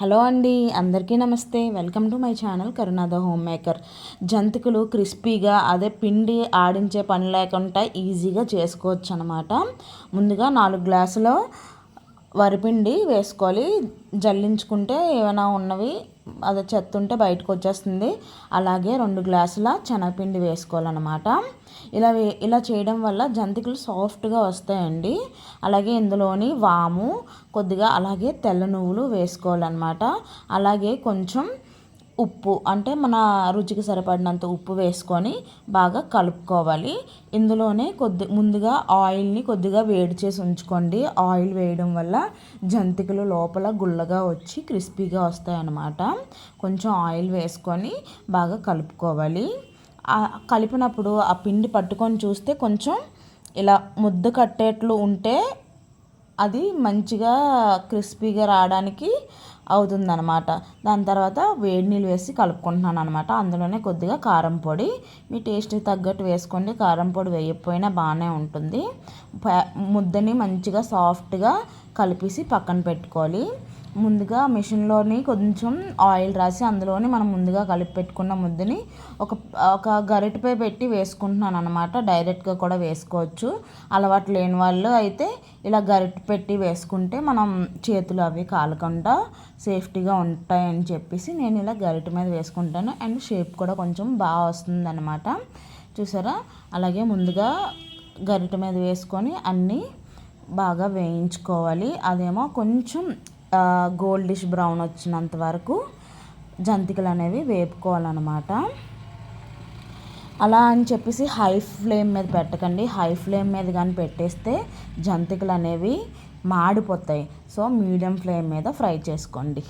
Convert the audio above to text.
Hello అండి అందరికీ నమస్తే. Welcome to my channel Karunada home maker. జంతికలు క్రిస్పీగా అదే పిండి ఆడించే పని లేకుండా ఈజీగా చేసుకోవచ్చు అనమాట ముందుగా నాలుగు గ్లాసులు వరిపిండి వేసుకోవాలి. జల్లించుకుంటే ఏమైనా ఉన్నవి అదే చెత్త ఉంటే బయటకు వచ్చేస్తుంది. అలాగే రెండు గ్లాసుల శనగపిండి వేసుకోవాలన్నమాట. ఇలా వే ఇలా చేయడం వల్ల జంతికలు సాఫ్ట్గా వస్తాయండి. అలాగే ఇందులోని వాము కొద్దిగా అలాగే తెల్ల నువ్వులు వేసుకోవాలన్నమాట. అలాగే కొంచెం ఉప్పు అంటే మన రుచికి సరిపడినంత ఉప్పు వేసుకొని బాగా కలుపుకోవాలి. ఇందులోనే కొద్ది ముందుగా ఆయిల్ని కొద్దిగా వేడి చేసి ఉంచుకోండి. ఆయిల్ వేయడం వల్ల జంతికలు లోపల గుల్లగా వచ్చి క్రిస్పీగా వస్తాయి అన్నమాట కొంచెం ఆయిల్ వేసుకొని బాగా కలుపుకోవాలి. కలిపినప్పుడు ఆ పిండి పట్టుకొని చూస్తే కొంచెం ఇలా ముద్ద కట్టేట్లు ఉంటే అది మంచిగా క్రిస్పీగా రావడానికి అవుతుందనమాట దాని తర్వాత వేడి నీళ్ళు వేసి కలుపుకుంటున్నాను అనమాట అందులోనే కొద్దిగా కారం పొడి మీ టేస్ట్కి తగ్గట్టు వేసుకోండి. కారం పొడి వేయకపోయినా బాగానే ఉంటుంది. ముద్దని మంచిగా సాఫ్ట్గా కలిపేసి పక్కన పెట్టుకోవాలి. ముందుగా మిషన్లోని కొంచెం ఆయిల్ రాసి అందులోని మనం ముందుగా కలిపి పెట్టుకున్న ముద్దని ఒక ఒక గరిటపై పెట్టి వేసుకుంటున్నాను అనమాట డైరెక్ట్గా కూడా వేసుకోవచ్చు. అలవాటు లేని వాళ్ళు అయితే ఇలా గరిట పెట్టి వేసుకుంటే మనం చేతులు అవి కాలకుండా సేఫ్టీగా ఉంటాయని చెప్పేసి నేను ఇలా గరిట మీద వేసుకుంటాను. అండ్ షేప్ కూడా కొంచెం బాగా వస్తుంది అనమాట చూసారా? అలాగే ముందుగా గరిట మీద వేసుకొని అన్నీ బాగా వేయించుకోవాలి. అదేమో కొంచెం గోల్డిష్ బ్రౌన్ వచ్చినంత వరకు జంతికలు అనేవి వేపుకోవాలన్నమాట. అలా అని చెప్పేసి హై ఫ్లేమ్ మీద పెట్టకండి. హై ఫ్లేమ్ మీద కానీ పెట్టేస్తే జంతికలు అనేవి మాడిపోతాయి. సో మీడియం ఫ్లేమ్ మీద ఫ్రై చేసుకోండి.